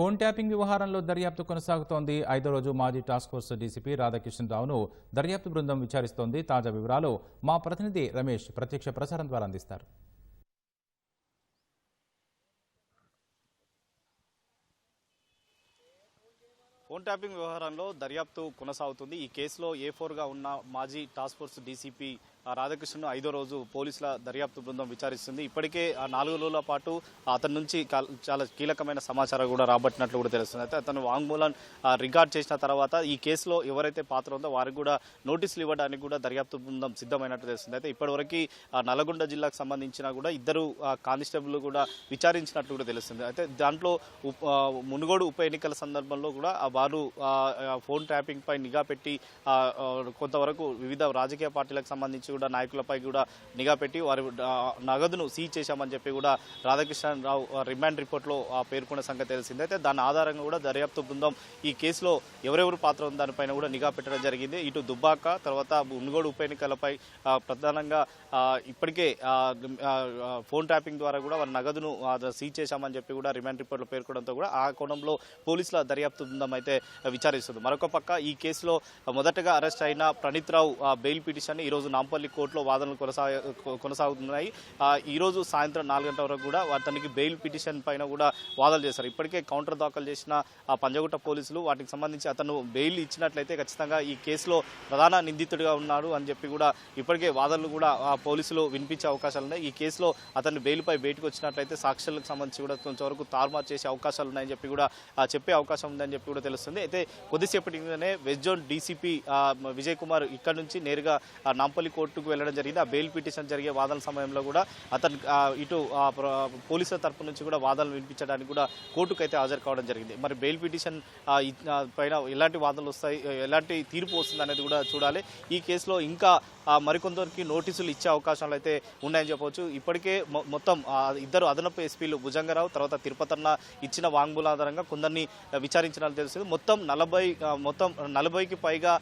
Phone tapping వ్యవహారంలో దర్యాప్తు కొనసాగుతోంది. ఐదో రోజు మాజీ టాస్క్ ఫోర్స్ డీసీపీ రాధాకృష్ణరావును దర్యాప్తు బృందం విచారిస్తోంది. తాజా వివరాలు మా ప్రతినిధి రమేష్ ప్రత్యక్ష ప్రసారం ద్వారా అందిస్తారు. ఫోన్ ట్యాపింగ్ వ్యవహారంలో దర్యాప్తు కొనసాగుతుంది. ఈ కేసులో ఏ ఫోర్గా ఉన్న మాజీ టాస్క్ ఫోర్స్ డీసీపీ రాధాకృష్ణను ఐదో రోజు పోలీసుల దర్యాప్తు బృందం విచారిస్తుంది. ఇప్పటికే ఆ నాలుగు రోజుల పాటు అతని నుంచి చాలా కీలకమైన సమాచారం కూడా రాబట్టినట్లు కూడా తెలుస్తుంది. అయితే అతను వాంగ్మూలం రికార్డ్ చేసిన తర్వాత ఈ కేసులో ఎవరైతే పాత్ర ఉందో వారికి కూడా నోటీసులు ఇవ్వడానికి కూడా దర్యాప్తు బృందం సిద్ధమైనట్టు తెలుస్తుంది. అయితే ఇప్పటివరకు నల్గొండ జిల్లాకు సంబంధించిన కూడా ఇద్దరు కానిస్టేబుల్ కూడా విచారించినట్లు కూడా తెలుస్తుంది. అయితే దాంట్లో మునుగోడు ఉప ఎన్నికల సందర్భంలో కూడా వారు ఫోన్ ట్యాపింగ్ పై నిఘా పెట్టి కొంతవరకు వివిధ రాజకీయ పార్టీలకు సంబంధించి కూడా నాయకులపై కూడా నిఘా పెట్టి వారి నగదును సీజ్ చేశామని చెప్పి కూడా రాధాకృష్ణరావు రిమాండ్ రిపోర్ట్లో పేర్కొన్న సంగతి తెలిసింది. అయితే దాని ఆధారంగా కూడా దర్యాప్తు బృందం ఈ కేసులో ఎవరెవరు పాత్ర ఉంది దానిపైన కూడా నిఘా పెట్టడం జరిగింది. ఇటు దుబ్బాక తర్వాత మునుగోడు ఉప ఎన్నికలపై ప్రధానంగా ఇప్పటికే ఫోన్ ట్యాపింగ్ ద్వారా కూడా వారి నగదును సీజ్ చేశామని చెప్పి కూడా రిమాండ్ రిపోర్ట్లో పేర్కొనడంతో కూడా ఆ కోణంలో పోలీసుల దర్యాప్తు బృందం అయితే విచారిస్తుంది. మరొక పక్క ఈ కేసులో మొదటగా అరెస్ట్ అయిన ప్రణీత్ రావు ఆ, బెయిల్ పిటిషన్ ఈ రోజు నాంపల్లి కోర్టులో వాదనలు కొనసాగ కొనసాగుతున్నాయి. ఈ రోజు సాయంత్రం నాలుగు గంటల వరకు కూడా అతనికి బెయిల్ పిటిషన్ పైన కూడా వాదనలు చేశారు. ఇప్పటికే కౌంటర్ దాఖలు చేసిన పంజగుట్ట పోలీసులు వాటికి సంబంధించి అతను బెయిల్ ఇచ్చినట్లయితే ఖచ్చితంగా ఈ కేసులో ప్రధాన నిందితుడిగా ఉన్నాడు అని చెప్పి కూడా ఇప్పటికే వాదనలు కూడా ఆ పోలీసులు వినిపించే అవకాశాలు ఉన్నాయి. ఈ కేసులో అతను బెయిల్పై బయటకు వచ్చినట్లయితే సాక్షులకు సంబంధించి కూడా కొంతవరకు తారుమారు చేసే అవకాశాలు ఉన్నాయని చెప్పి కూడా చెప్పే అవకాశం ఉందని చెప్పి కూడా తెలుస్తుంది. అయితే కొద్దిసేపటి క్రితమే west zone DCP Vijay Kumar ఇక్కడ నుంచి నేరుగా నాంపల్లి కోర్టు కోర్టుకు వెళ్ళడం జరిగింది. ఆ బెయిల్ పిటిషన్ జరిగే వాదన సమయంలో కూడా అతను ఇటు పోలీసుల తరపు నుంచి కూడా వాదనలు వినిపించడానికి కూడా కోర్టుకు అయితే హాజరు కావడం జరిగింది. మరి బెయిల్ పిటిషన్ పైన ఎలాంటి వాదనలు వస్తాయి ఎలాంటి తీర్పు వస్తుంది అనేది కూడా చూడాలి. ఈ కేసులో ఇంకా మరికొందరికి నోటీసులు ఇచ్చే అవకాశాలు అయితే ఉన్నాయని చెప్పవచ్చు. ఇప్పటికే మొ- మొత్తం ఇద్దరు అదనపు ఎస్పీలు భుజంగరావు తర్వాత తిరుపతన్న ఇచ్చిన వాంగ్మూల ఆధారంగా కొందరిని విచారించినట్లు తెలిసింది మొత్తం నలభై మొత్తం నలభైకి పైగా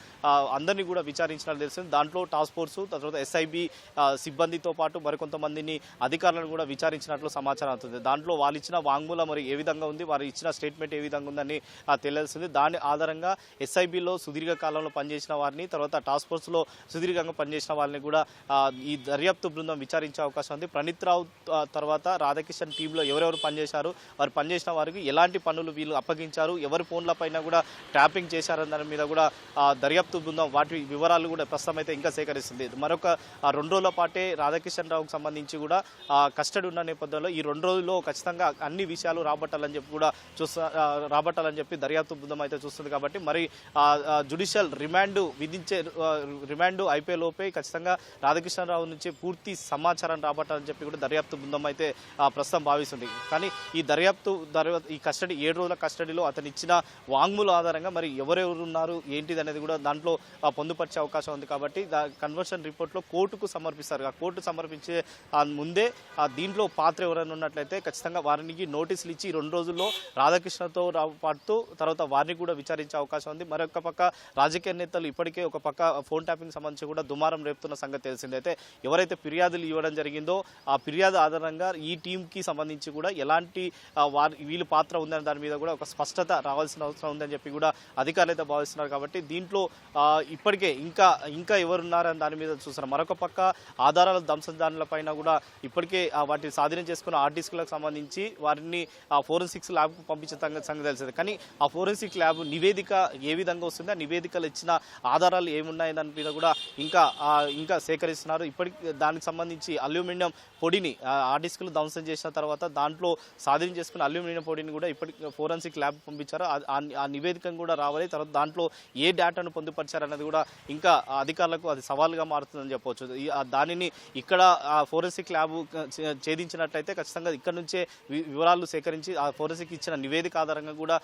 అందరినీ కూడా విచారించినట్లు తెలిసింది దాంట్లో టాస్క్ ఫోర్సు తర్వాత ఎస్ఐబి సిబ్బందితో పాటు మరికొంతమందిని అధికారులను కూడా విచారించినట్లు సమాచారం అవుతుంది దాంట్లో వాళ్ళు ఇచ్చిన వాంగ్మూలం మరి ఏ విధంగా ఉంది వారు ఇచ్చిన స్టేట్మెంట్ ఏ విధంగా ఉందని తెలియాల్సింది. దాని ఆధారంగా ఎస్ఐబిలో సుదీర్ఘ కాలంలో పనిచేసిన వారిని తర్వాత టాస్క్ ఫోర్స్లో సుదీర్ఘంగా పనిచేసిన వాళ్ళని కూడా ఈ దర్యాప్తు బృందం విచారించే అవకాశం ఉంది. ప్రణీత్ రావు తర్వాత రాధాకిషన్ టీంలో ఎవరెవరు పనిచేశారు వారు పనిచేసిన వారికి ఎలాంటి పనులు వీళ్ళు అప్పగించారు ఎవరి ఫోన్ల పైన కూడా ట్యాపింగ్ చేశారన్న దాని మీద కూడా దర్యాప్తు బృందం వాటి వివరాలు కూడా ప్రస్తుతం అయితే ఇంకా సేకరిస్తుంది. మరొక రెండు రోజుల పాటే రాధాకిషన్ రావుకు సంబంధించి కూడా కస్టడీ ఉన్న నేపథ్యంలో ఈ రెండు రోజుల్లో ఖచ్చితంగా అన్ని విషయాలు రాబట్టాలని చెప్పి కూడా చూస్తా రాబట్టాలని చెప్పి దర్యాప్తు బృందం అయితే చూస్తుంది కాబట్టి మరి జుడిషియల్ రిమాండ్ విధించే రిమాండ్ అయిపోయే లోపే ఖచ్చితంగా రాధాకృష్ణరావు నుంచి పూర్తి సమాచారం రాబట్టాలని చెప్పి కూడా దర్యాప్తు బృందం అయితే ప్రస్తుతం భావిస్తుంది. కానీ ఈ దర్యాప్తు ఈ కస్టడీ ఏడు రోజుల కస్టడీలో అతను ఇచ్చిన వాంగ్ముల ఆధారంగా మరి ఎవరెవరు ఉన్నారు ఏంటిది అనేది కూడా దాంట్లో పొందుపరిచే అవకాశం ఉంది కాబట్టి దా కన్వర్షన్ రిపోర్ట్లో కోర్టుకు సమర్పిస్తారు. ఆ కోర్టు సమర్పించే ముందే దీంట్లో పాత్ర ఎవరైనా ఉన్నట్లయితే ఖచ్చితంగా వారికి నోటీసులు ఇచ్చి రెండు రోజుల్లో రాధాకృష్ణతో పాటు తర్వాత వారిని కూడా విచారించే అవకాశం ఉంది. మరొక పక్క రాజకీయ నేతలు ఇప్పటికే ఒక పక్క ఫోన్ ట్యాపింగ్ సంబంధించి కూడా దుమారం రేపుతున్న సంగతి తెలిసిందే. అయితే ఎవరైతే ఫిర్యాదులు ఇవ్వడం జరిగిందో ఆ ఫిర్యాదు ఆధారంగా ఈ టీంకి సంబంధించి కూడా ఎలాంటి వారి వీళ్ళ పాత్ర ఉందని దాని మీద కూడా ఒక స్పష్టత రావాల్సిన అవసరం ఉందని చెప్పి కూడా అధికారులు అయితే భావిస్తున్నారు. కాబట్టి దీంట్లో ఇప్పటికే ఇంకా ఇంకా ఎవరున్నారని దాని మీద చూస్తున్నారు. మరొక పక్క ఆధారాల ధ్వంసదారుల పైన కూడా ఇప్పటికే ఆ, వాటిని స్వాధీనం చేసుకున్న ఆర్టిస్టులకు సంబంధించి వారిని ఆ ఫోరెన్సిక్స్ ల్యాబ్కు పంపించే సంగతి తెలిసింది. కానీ ఆ ఫోరెన్సిక్ ల్యాబ్ నివేదిక ఏ విధంగా వస్తుంది ఆ నివేదికలు ఇచ్చిన ఆధారాలు ఏమున్నాయి దాని మీద కూడా ఇంకా ఇంకా సేకరిస్తున్నారు. ఇప్పటికి దానికి సంబంధించి అల్యూమినియం పొడిని ఆ, ఆ ధ్వంసం చేసిన తర్వాత దాంట్లో స్వాధీనం చేసుకున్న అల్యూమినియం పొడిని కూడా ఇప్పటికి ఫోరెన్సిక్ ల్యాబ్ పంపించారు. ఆ- ఆ- నివేదికను కూడా రావాలి. తర్వాత దాంట్లో ఏ డేటాను పొందుపరిచారన్నది కూడా ఇంకా అధికారులకు అది సవాల్గా చేస్తుందని చెప్పవచ్చు. దానిని ఇక్కడ ఆ ఫోరెన్సిక్ ల్యాబ్ ఛేదించినట్టయితే ఛేదించినట్లయితే ఖచ్చితంగా ఇక్కడ నుంచే వి- వివరాలు సేకరించి ఆ ఫోరెన్సిక్ ఇచ్చిన నివేదిక ఆధారంగా కూడా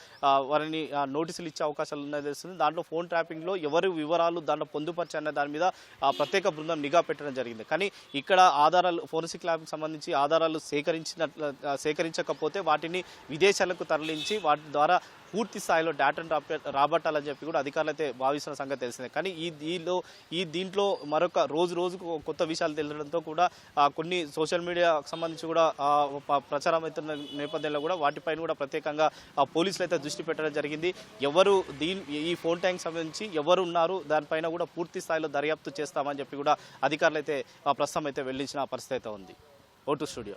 వారిని ఆ, నోటీసులు ఇచ్చే అవకాశాలు ఉన్నాయి తెలుస్తుంది. దాంట్లో ఫోన్ ట్రాపింగ్లో ఎవరి వివరాలు దాంట్లో పొందుపరిచారనే దాని మీద ప్రత్యేక బృందం నిఘా పెట్టడం జరిగింది. కానీ ఇక్కడ ఆధారాలు ఫోరెన్సిక్ ల్యాబ్కి సంబంధించి ఆధారాలు సేకరించినట్లు సేకరించకపోతే వాటిని విదేశాలకు తరలించి వాటి ద్వారా పూర్తి స్థాయిలో డేటాను రాబట్టాలని చెప్పి కూడా అధికారులు అయితే భావిస్తున్న సంగతి తెలిసిందే. కానీ ఈ దీనిలో ఈ దీంట్లో మరొక రోజు రోజుకు కొత్త విషయాలు తెలియడంతో కూడా కొన్ని సోషల్ మీడియాకు సంబంధించి కూడా ప్రచారం అవుతున్న నేపథ్యంలో కూడా వాటిపైన కూడా ప్రత్యేకంగా పోలీసులు అయితే దృష్టి పెట్టడం జరిగింది. ఎవరు దీని ఈ ఫోన్ ట్యాంక్ సంబంధించి ఎవరు ఉన్నారు దానిపైన కూడా పూర్తి స్థాయిలో దర్యాప్తు చేస్తామని చెప్పి కూడా అధికారులు అయితే ఆ, ప్రస్తుతం అయితే వెళ్ళించిన పరిస్థితి అయితే ఉంది. ఓటు స్టూడియో.